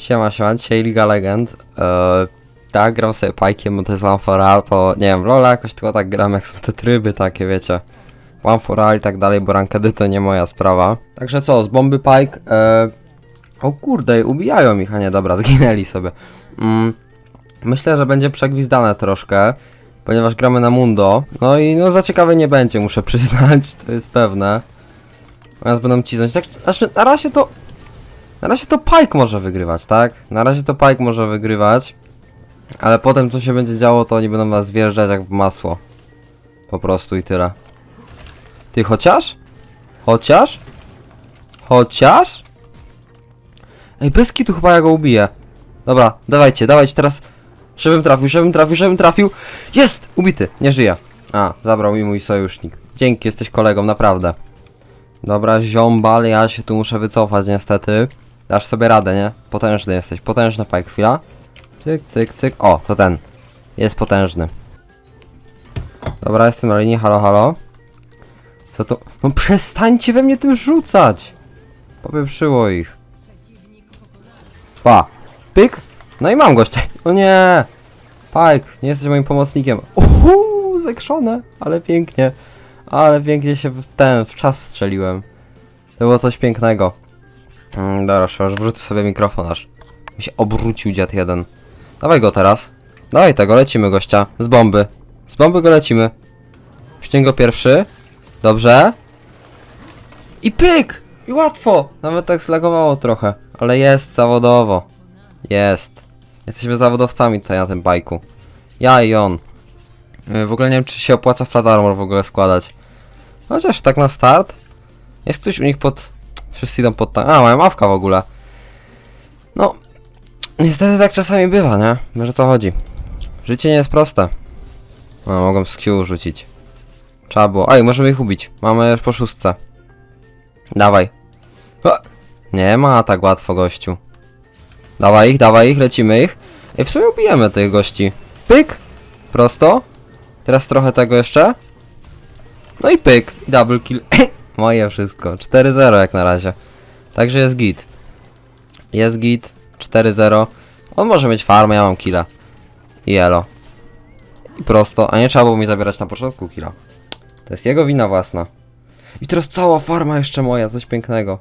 Siema, siema, dzisiaj Liga Legend. Eee, tak, gram sobie pajkiem, bo to jest One for All, bo nie wiem, w Lola jakoś tylko tak gram, jak są te tryby takie, wiecie. One for All i tak dalej, bo rankedy to nie moja sprawa. Także co, z bomby pike, eee, o kurde, ubijają ich, a nie, dobra, zginęli sobie. Mm, myślę, że będzie przegwizdane troszkę, ponieważ gramy na Mundo. No i no za ciekawe nie będzie, muszę przyznać, to jest pewne. Teraz będą cisnąć, tak, aż na razie to na razie to Pike może wygrywać, tak? Na razie to Pike może wygrywać. Ale potem co się będzie działo, to oni będą was wjeżdżać jak w masło. Po prostu i tyle. Ty chociaż? Chociaż? Chociaż? Ej, bez kitu chyba ja go ubiję. Dobra, dawajcie, dawajcie teraz. Żebym trafił, żebym trafił, żebym trafił. Jest! Ubity, nie żyje. A, zabrał mi mój sojusznik. Dzięki, jesteś kolegą, naprawdę. Dobra, ziombal, ja się tu muszę wycofać niestety. Dasz sobie radę, nie? Potężny jesteś, potężny fajk, chwila. Cyk, cyk, cyk. O, to ten. Jest potężny. Dobra, jestem na linii, halo, halo. Co to? No przestańcie we mnie tym rzucać! Popieprzyło ich. Pa. Pyk. No i mam gościa. O nie! Pike, nie jesteś moim pomocnikiem. Uhu, zekrzone, ale pięknie. Ale pięknie się w ten, w czas strzeliłem. To było coś pięknego. Mm, dobra, już wrzucę sobie mikrofon aż. Mi się obrócił dziad jeden. Dawaj go teraz. Dawaj tego, lecimy gościa. Z bomby. Z bomby go lecimy. Ściąg go pierwszy. Dobrze. I pyk! I łatwo! Nawet tak zlagowało trochę. Ale jest zawodowo. Jest. Jesteśmy zawodowcami tutaj na tym bajku. Ja i on. Yy, W ogóle nie wiem, czy się opłaca flat armor w ogóle składać. Chociaż tak na start. Jest ktoś u nich pod... Wszyscy idą pod... ta- A, mają awka w ogóle. No... Niestety tak czasami bywa, nie? Wiesz co chodzi. Życie nie jest proste. No, mogą z Q rzucić. Trzeba było... Ej, możemy ich ubić. Mamy po szóstce. Dawaj. Nie ma tak łatwo, gościu. Dawaj ich, dawaj ich, lecimy ich. Ej, w sumie ubijemy tych gości. Pyk! Prosto. Teraz trochę tego jeszcze. No i pyk, i double kill. Moje wszystko. 4-0 jak na razie. Także jest git. Jest git. 4-0. On może mieć farmę, ja mam killa. I elo. I prosto. A nie trzeba było mi zabierać na początku killa. To jest jego wina własna. I teraz cała farma jeszcze moja, coś pięknego.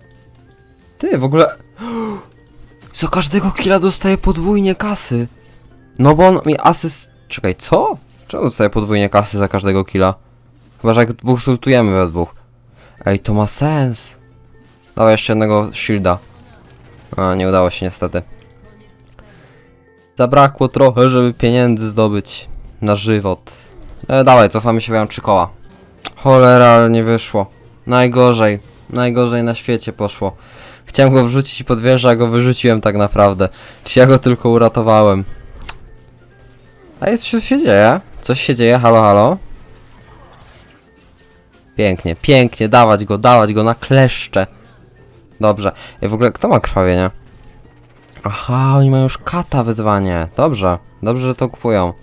Ty, w ogóle... Za każdego killa dostaje podwójnie kasy. No bo on mi asyst... Czekaj, co? Czemu dostaje podwójnie kasy za każdego killa? Chyba, że jak dwóch sultujemy we dwóch. Ej, to ma sens. Dawaj jeszcze jednego shielda. A, nie udało się niestety. Zabrakło trochę, żeby pieniędzy zdobyć na żywot. E, dawaj, cofamy się, miałem trzy koła. Cholera, ale nie wyszło. Najgorzej. Najgorzej na świecie poszło. Chciałem go wrzucić pod wieżę, a go wyrzuciłem tak naprawdę. Czy ja go tylko uratowałem? A jest, coś się dzieje? Coś się dzieje, halo, halo? Pięknie, pięknie, dawać go, dawać go na kleszcze. Dobrze. Ej, w ogóle, kto ma krwawienie? Aha, oni mają już kata wyzwanie. Dobrze, dobrze, że to kupują.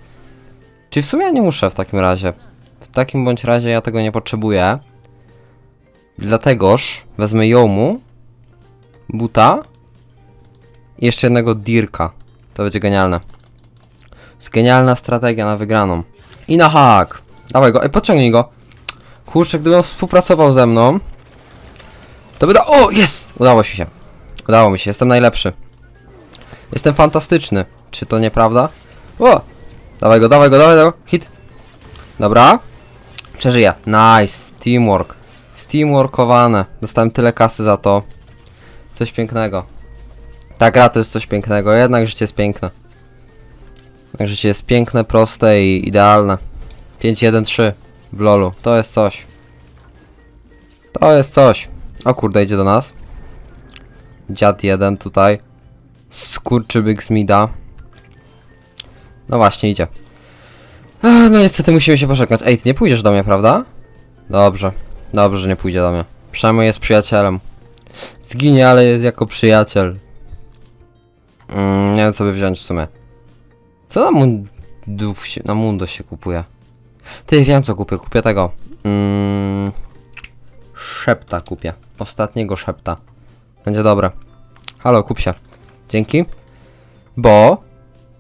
Czyli w sumie ja nie muszę w takim razie. W takim bądź razie ja tego nie potrzebuję. Dlategoż wezmę Jomu, Buta i jeszcze jednego Dirka. To będzie genialne. Jest genialna strategia na wygraną. I na hak. Dawaj go, ej, podciągnij go. Kurczę, gdyby on współpracował ze mną, to by da... O, jest! Udało się. Udało mi się, jestem najlepszy. Jestem fantastyczny. Czy to nieprawda? O! Dawaj go, dawaj go, dawaj go. Hit. Dobra. Przeżyję. Nice. Teamwork. Steamworkowane. Dostałem tyle kasy za to. Coś pięknego. Ta gra to jest coś pięknego. Jednak życie jest piękne. Jednak życie jest piękne, proste i idealne. 5-1-3 w lolu. To jest coś. To jest coś. O kurde, idzie do nas. Dziad jeden tutaj. Skurczybyk z mida. No właśnie, idzie. Ech, no niestety musimy się pożegnać. Ej, ty nie pójdziesz do mnie, prawda? Dobrze. Dobrze, że nie pójdzie do mnie. Przynajmniej jest przyjacielem. Zginie, ale jest jako przyjaciel. Mm, nie wiem co by wziąć w sumie. Co na się, na mundo się kupuje? Ty, wiem co kupię. Kupię tego. Mm, szepta kupię. Ostatniego szepta. Będzie dobre. Halo, kup się. Dzięki. Bo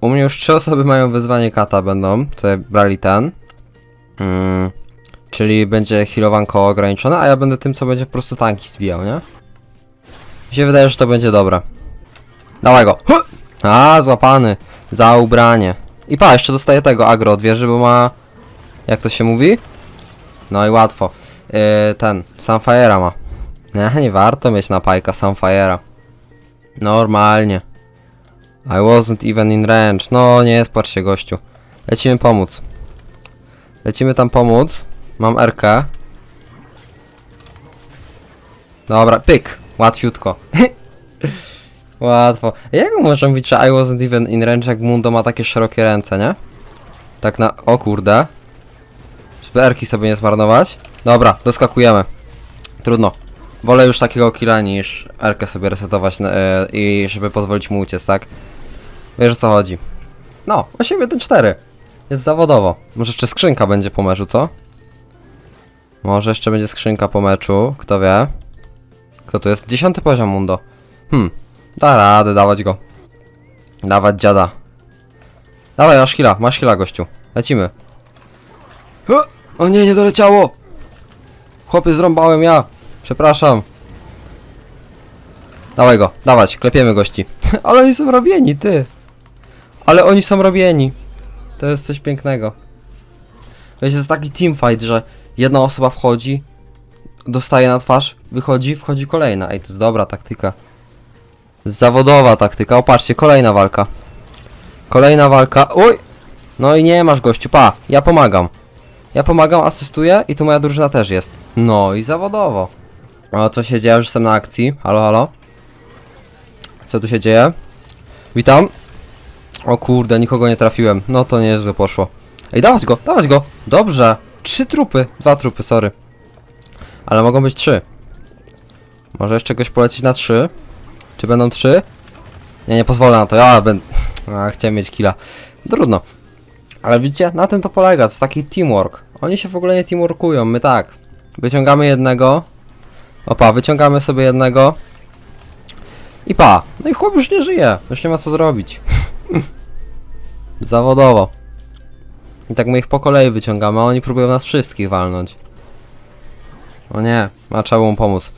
u mnie już trzy osoby mają wyzwanie kata będą, tutaj brali ten. Mm, czyli będzie healowanko ograniczone, a ja będę tym, co będzie po prostu tanki zbijał, nie? Mi się wydaje, że to będzie dobre. Dawaj go! A, złapany. Za ubranie. I pa, jeszcze dostaje tego agro od wieży, bo ma... Jak to się mówi? No i łatwo. Yy, ten, Sunfire'a ma. Nie, nie warto mieć na pajka Sunfire'a. Normalnie. I wasn't even in range. No nie spłacz się gościu. Lecimy pomóc. Lecimy tam pomóc. Mam RK. Dobra, pyk. Łatwiutko. Łatwo. Jak można mówić, że I wasn't even in range, jak Mundo ma takie szerokie ręce, nie? Tak na... O kurde. Żeby erki sobie nie zmarnować. Dobra, doskakujemy. Trudno. Wolę już takiego killa niż erkę sobie resetować e, i żeby pozwolić mu uciec, tak? Wiesz o co chodzi. No, 8-1-4. Jest zawodowo. Może jeszcze skrzynka będzie po meczu, co? Może jeszcze będzie skrzynka po meczu, kto wie. Kto tu jest? Dziesiąty poziom Mundo. Hmm, da radę dawać go. Dawać dziada. Dawaj, masz chwila, masz chwila, gościu. Lecimy. Hu! O nie, nie doleciało! Chłopie, zrąbałem ja. Przepraszam. Dawaj go, dawać, klepiemy gości. Ale oni są robieni, ty. Ale oni są robieni. To jest coś pięknego. To jest taki teamfight, że jedna osoba wchodzi, dostaje na twarz, wychodzi, wchodzi kolejna. Ej, to jest dobra taktyka. Zawodowa taktyka. O, patrzcie, kolejna walka. Kolejna walka. Oj! No i nie masz gościu, pa, ja pomagam. Ja pomagam, asystuję i tu moja drużyna też jest. No i zawodowo. O, co się dzieje? Już jestem na akcji. Halo, halo. Co tu się dzieje? Witam. O kurde, nikogo nie trafiłem. No to niezłe poszło. Ej, dawać go, dawać go. Dobrze. Trzy trupy. Dwa trupy, sorry. Ale mogą być trzy. Może jeszcze goś polecić na trzy? Czy będą trzy? Nie, nie pozwolę na to. Ja będę... A, chciałem mieć killa. Trudno. Ale widzicie, na tym to polega, to jest taki teamwork. Oni się w ogóle nie teamworkują, my tak. Wyciągamy jednego. Opa, wyciągamy sobie jednego. I pa. No i chłop już nie żyje. Już nie ma co zrobić. Zawodowo. I tak my ich po kolei wyciągamy, a oni próbują nas wszystkich walnąć. O nie, ma trzeba mu pomóc.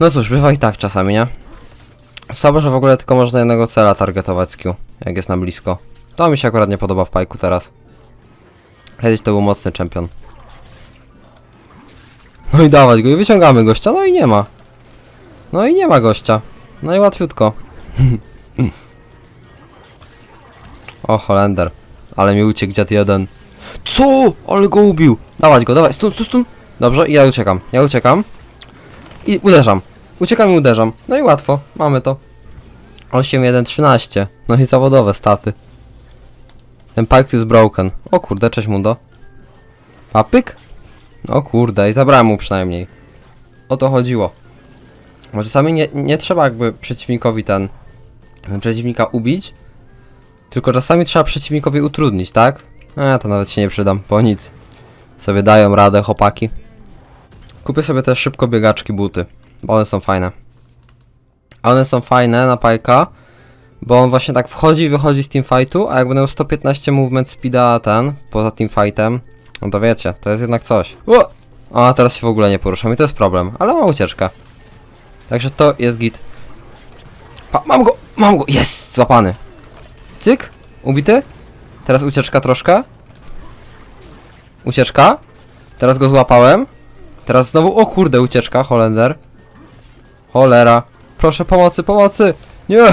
No cóż, bywa i tak czasami, nie? Słabo, że w ogóle tylko można jednego cela targetować z Q, jak jest na blisko. To mi się akurat nie podoba w pajku teraz. Kiedyś to był mocny czempion. No i dawać go i wyciągamy gościa, no i nie ma. No i nie ma gościa. No i łatwiutko. o, Holender. Ale mi uciekł dziad jeden. Co? Ale go ubił. Dawać go, dawaj, stun, stun, stun. Dobrze, i ja uciekam. Ja uciekam. I uderzam. Uciekam i uderzam. No i łatwo, mamy to. 8, 1, 13. No i zawodowe staty. Ten pike jest broken. O kurde, cześć Mundo. Papyk? O kurde, i zabrałem mu przynajmniej. O to chodziło. Bo czasami nie, nie trzeba jakby przeciwnikowi ten... Przeciwnika ubić. Tylko czasami trzeba przeciwnikowi utrudnić, tak? E, to nawet się nie przydam, bo nic. Sobie dają radę chłopaki. Kupię sobie też szybko biegaczki buty, bo one są fajne. One są fajne na pajka, bo on właśnie tak wchodzi i wychodzi z teamfightu, a jak będę miał 115 movement speeda ten, poza teamfightem, no to wiecie, to jest jednak coś. O! A teraz się w ogóle nie poruszam i to jest problem, ale mam ucieczkę. Także to jest git. Pa, mam go! Mam go! Jest! Złapany. Cyk! Ubity? Teraz ucieczka troszkę. Ucieczka. Teraz go złapałem. Teraz znowu, o kurde, ucieczka, Holender. Cholera. Proszę pomocy, pomocy! Nie!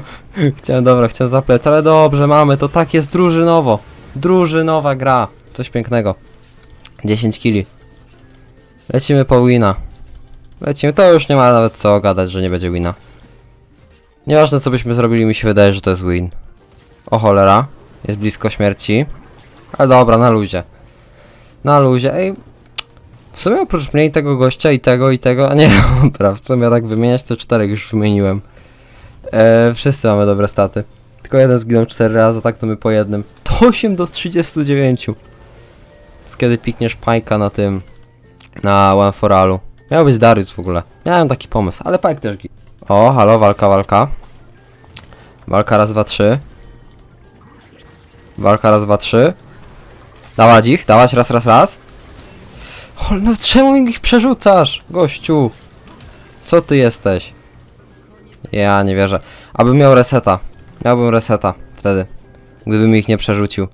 chciałem, dobra, chciałem zaplec, ale dobrze, mamy to, tak jest drużynowo. Drużynowa gra. Coś pięknego. 10 kili. Lecimy po wina. Lecimy, to już nie ma nawet co gadać, że nie będzie wina. Nieważne co byśmy zrobili, mi się wydaje, że to jest win. O cholera. Jest blisko śmierci. Ale dobra, na luzie. Na luzie, ej. W sumie oprócz mnie i tego gościa i tego i tego, a nie dobra, w sumie tak wymieniać to czterech już wymieniłem. E, wszyscy mamy dobre staty. Tylko jeden zginął 4 razy, tak to my po jednym. To 8 do 39. Z kiedy pikniesz pajka na tym, na One for Allu. Miał być Darius w ogóle. Miałem taki pomysł, ale pajk też gi- O, halo, walka, walka. Walka raz, dwa, trzy. Walka raz, dwa, trzy. Dawać ich, dawać raz, raz, raz. O, no czemu ich przerzucasz, gościu? Co ty jesteś? Ja nie wierzę. Abym miał reseta. Miałbym reseta wtedy. Gdybym ich nie przerzucił.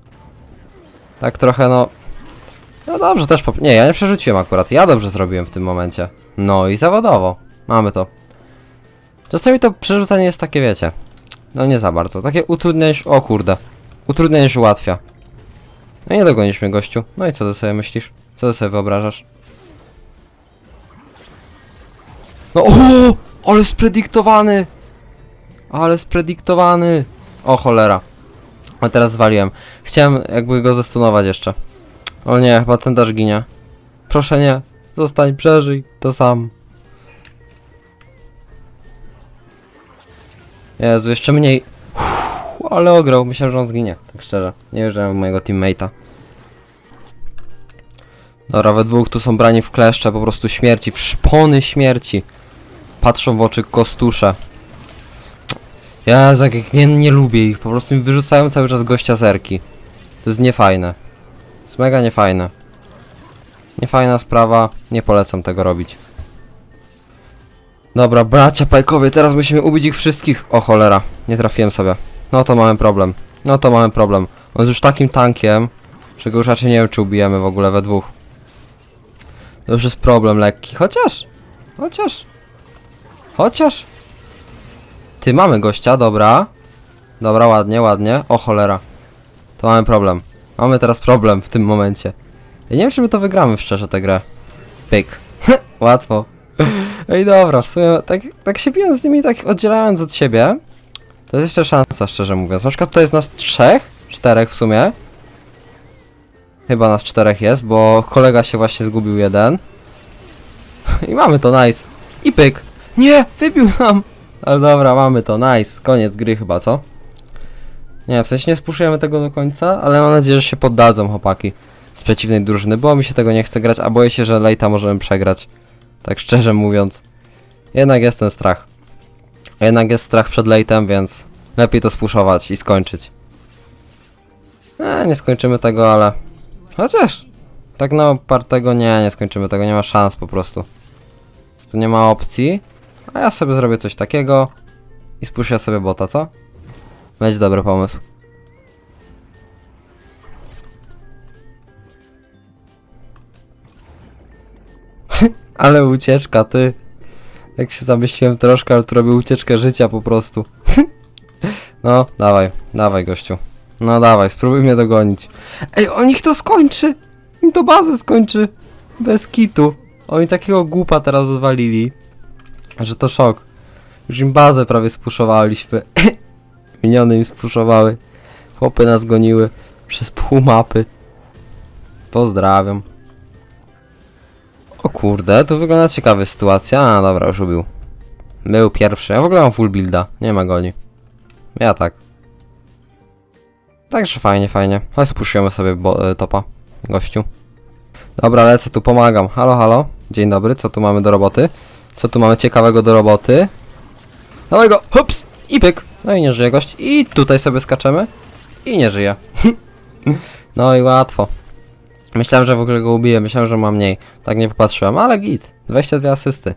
Tak trochę no... No dobrze, też pop... Nie, ja nie przerzuciłem akurat. Ja dobrze zrobiłem w tym momencie. No i zawodowo. Mamy to. Czasami to przerzucanie jest takie, wiecie... No nie za bardzo. Takie utrudnienie się... O kurde. Utrudnienie się ułatwia. No nie dogonisz mnie, gościu. No i co ty sobie myślisz? Co ty sobie wyobrażasz? No o! Ale sprediktowany! Ale sprediktowany! O cholera. A teraz zwaliłem. Chciałem jakby go zestunować jeszcze. O nie, chyba ten też ginie. Proszę nie. Zostań, przeżyj. To sam. Jezu, jeszcze mniej. Uff, ale ograł. Myślałem, że on zginie. Tak szczerze. Nie wierzyłem mojego teammate'a. Dobra, we dwóch tu są brani w kleszcze, po prostu śmierci, w szpony śmierci. Patrzą w oczy kostusze. Ja tak nie, nie lubię ich, po prostu mi wyrzucają cały czas gościa zerki. To jest niefajne. To jest mega niefajne. Niefajna sprawa, nie polecam tego robić. Dobra, bracia pajkowie, teraz musimy ubić ich wszystkich. O cholera, nie trafiłem sobie. No to mamy problem. No to mamy problem. On jest już takim tankiem, że go już raczej nie wiem czy ubijemy w ogóle we dwóch. To już jest problem lekki. Chociaż, chociaż, chociaż. Ty, mamy gościa, dobra. Dobra, ładnie, ładnie. O cholera. To mamy problem. Mamy teraz problem w tym momencie. Ja nie wiem, czy my to wygramy szczerze tę grę. Pyk. Łatwo. Ej, dobra, w sumie tak, tak się bijąc z nimi, tak oddzielając od siebie, to jest jeszcze szansa, szczerze mówiąc. Na przykład tutaj jest nas trzech, czterech w sumie. Chyba nas czterech jest, bo kolega się właśnie zgubił jeden. I mamy to, nice. I pyk. Nie, wybił nam. Ale dobra, mamy to, nice. Koniec gry chyba, co? Nie, w sensie nie spuszujemy tego do końca, ale mam nadzieję, że się poddadzą chłopaki z przeciwnej drużyny, bo mi się tego nie chce grać, a boję się, że lejta możemy przegrać. Tak szczerze mówiąc. Jednak jest ten strach. Jednak jest strach przed lejtem, więc lepiej to spuszować i skończyć. E, nie skończymy tego, ale... Chociaż... Tak na opartego nie, nie skończymy tego, nie ma szans po prostu. Tu nie ma opcji. A ja sobie zrobię coś takiego i spuszczę sobie bota, co? Będzie dobry pomysł. ale ucieczka, ty. Jak się zamyśliłem troszkę, ale tu robię ucieczkę życia po prostu. no, dawaj, dawaj gościu. No dawaj, spróbuj mnie dogonić. Ej, on to skończy! Im to bazę skończy! Bez kitu. Oni takiego głupa teraz odwalili. Że to szok. Już im bazę prawie spuszowaliśmy. Miniony im spuszowały. Chłopy nas goniły przez pół mapy. Pozdrawiam. O kurde, to wygląda ciekawa sytuacja. A, dobra, już ubił. Był pierwszy. Ja w ogóle mam full builda. Nie ma goni. Ja tak. Także fajnie, fajnie. Chodź spuszczujemy sobie e, topa. Gościu. Dobra, lecę tu, pomagam. Halo, halo. Dzień dobry, co tu mamy do roboty? Co tu mamy ciekawego do roboty? Dawaj go, hups! I pyk! No i nie żyje gość. I tutaj sobie skaczemy. I nie żyje. no i łatwo. Myślałem, że w ogóle go ubiję, myślałem, że ma mniej. Tak nie popatrzyłem, ale git. 22 asysty.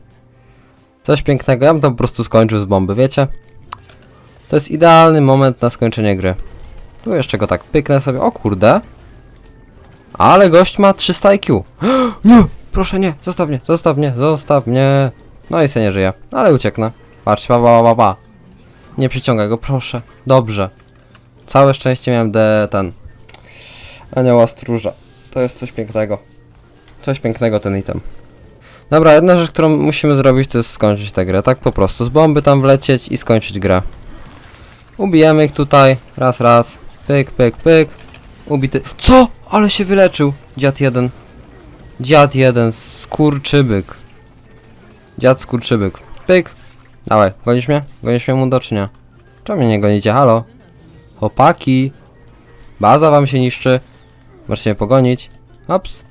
Coś pięknego, ja bym to po prostu skończył z bomby, wiecie? To jest idealny moment na skończenie gry. Tu jeszcze go tak pyknę sobie, o kurde. Ale gość ma 300 IQ. Nie! Proszę nie, zostaw mnie, zostaw mnie, zostaw mnie. No i se nie żyje, ale ucieknę. Patrz, pa, pa, pa, pa. Nie przyciągaj go, proszę. Dobrze. Całe szczęście miałem de ten. Anioła stróża. To jest coś pięknego. Coś pięknego ten item. Dobra, jedna rzecz, którą musimy zrobić, to jest skończyć tę grę. Tak po prostu. Z bomby tam wlecieć i skończyć grę. Ubijemy ich tutaj. Raz, raz. Pyk, pyk, pyk. Ubity. Co? Ale się wyleczył. Dziad jeden. Dziad jeden. Skurczybyk. Dziad skurczybyk. Pyk. Dawaj, gonisz mnie? Gonisz mnie mundo czy nie? Czemu mnie nie gonicie? Halo? Chłopaki. Baza wam się niszczy. Możecie mnie pogonić. Ops.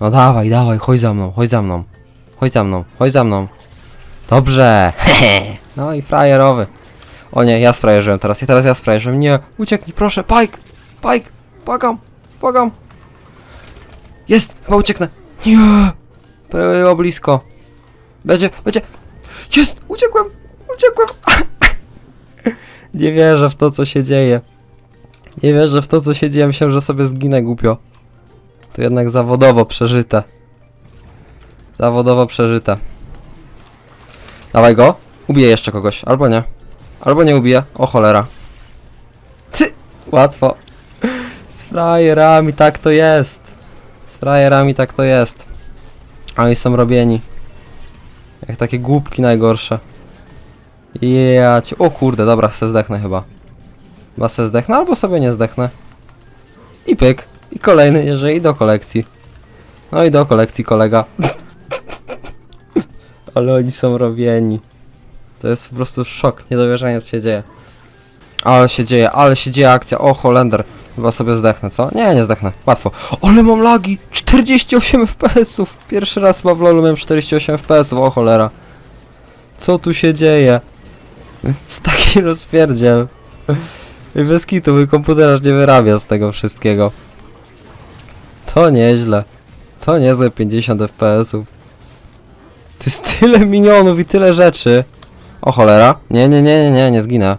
No dawaj, dawaj, chodź za mną, chodź za mną. Chodź za mną, chodź za mną. Dobrze. Hehe. No i frajerowy. O nie, ja sfrajerzyłem teraz. I teraz ja sfrajerzyłem. Nie, ucieknij, proszę. Pike! Pike! Błagam! Błagam! Jest! Chyba ucieknę. Nie! Było blisko. Będzie, będzie. Jest! Uciekłem! Uciekłem! Nie wierzę w to, co się dzieje. Nie wierzę w to, co się dzieje. Myślałem, że sobie zginę głupio. To jednak zawodowo przeżyte. Zawodowo przeżyte. Dawaj go. Ubiję jeszcze kogoś. Albo nie. Albo nie ubiję. O cholera. Ty! Łatwo. Z frajerami tak to jest. Z frajerami tak to jest. A oni są robieni. Jak takie głupki najgorsze. Ja. O kurde, dobra, se zdechnę chyba. Chyba se zdechnę, albo sobie nie zdechnę. I pyk. I kolejny, jeżeli do kolekcji. No i do kolekcji kolega. Ale oni są robieni. To jest po prostu szok, niedowierzanie co się dzieje. Ale się dzieje, ale się dzieje akcja. O, Holender. Chyba sobie zdechnę, co? Nie, nie zdechnę. Łatwo. Ale mam lagi! 48 FPS-ów! Pierwszy raz chyba w LoLu miałem 48 FPS-ów, o cholera. Co tu się dzieje? Z taki rozpierdziel. I bez kitu, mój komputer aż nie wyrabia z tego wszystkiego. To nieźle. To niezłe 50 FPS-ów. To jest tyle minionów i tyle rzeczy. O cholera. Nie, nie, nie, nie, nie, nie zginę.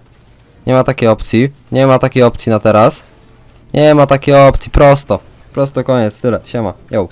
Nie ma takiej opcji. Nie ma takiej opcji na teraz. Nie ma takiej opcji, prosto. Prosto koniec, tyle. Siema. Yo.